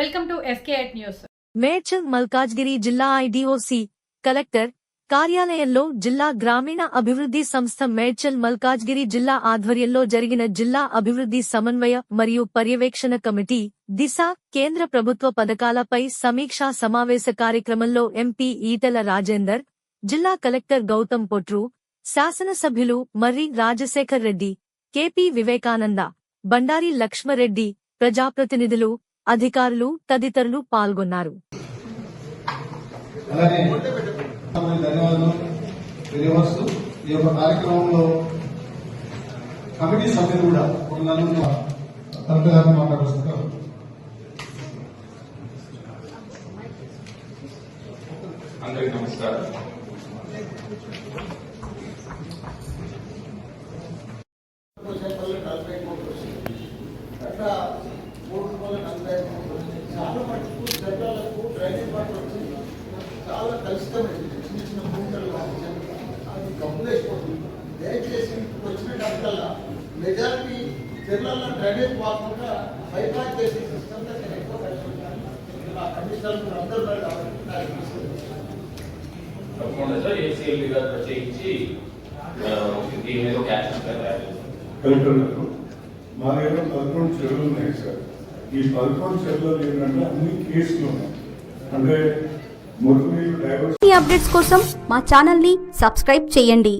Fake news. Medchal Malkajgiri జిల్లా IDOC collector కార్యాలయంలో జిల్లా గ్రామీణ అభివృద్ధి సంస్థ మేడ్చల్ మల్కాజ్గిరి జిల్లా ఆధ్వర్యంలో జరిగిన జిల్లా అభివృద్ధి సమన్వయ మరియు పర్యవేక్షణ కమిటీ దిశ కేంద్ర ప్రభుత్వ పథకాలపై సమీక్షా సమావేశ కార్యక్రమంలో ఎంపీ ఈటల రాజేందర్ జిల్లా కలెక్టర్ గౌతమ్ పొట్రు శాసనసభ్యులు మర్రి రాజశేఖర్ రెడ్డి కెపి వివేకానంద బండారి లక్ష్మరెడ్డి ప్రజాప్రతినిధులు అధికారులు తదితరులు పాల్గొన్నారు. అలానే అందరికీ ధన్యవాదాలు తెలియవస్తూ ఈ యొక్క కార్యక్రమంలో కమిటీ సభ్యులు కూడా ఒక నలుగురు కలెక్టర్ గారిని మాట్లాడుతున్నారు. అందరికీ నమస్కారం. మెజారిటీ జిల్లాలో డ్రైనేజ్ పోకుండా బైపాస్ చేసే సిస్టమ్ దగ్గర ఎక్కువ మా కమిషనర్ అందరూ ఉన్నారు కాబట్టి నాకు తెలుసు. తప్పకుండా సార్ ఏసీఎల్ గారు ప్రత్యేకించి ఆ, దీని మీద ఒక యాక్షన్ ప్లాన్ తయారు చేస్తాం. కలెక్టర్ గారు మా దగ్గర పదకొండు చెరువులు ఉన్నాయి సార్ ఈ పదకొండు చెరువులు ఏంటంటే అన్ని కేసులు ఉన్నాయి అంటే మురుగునీరు డైవర్స్ ఈ అప్డేట్స్ కోసం మా ఛానల్ని సబ్స్క్రైబ్ చేయండి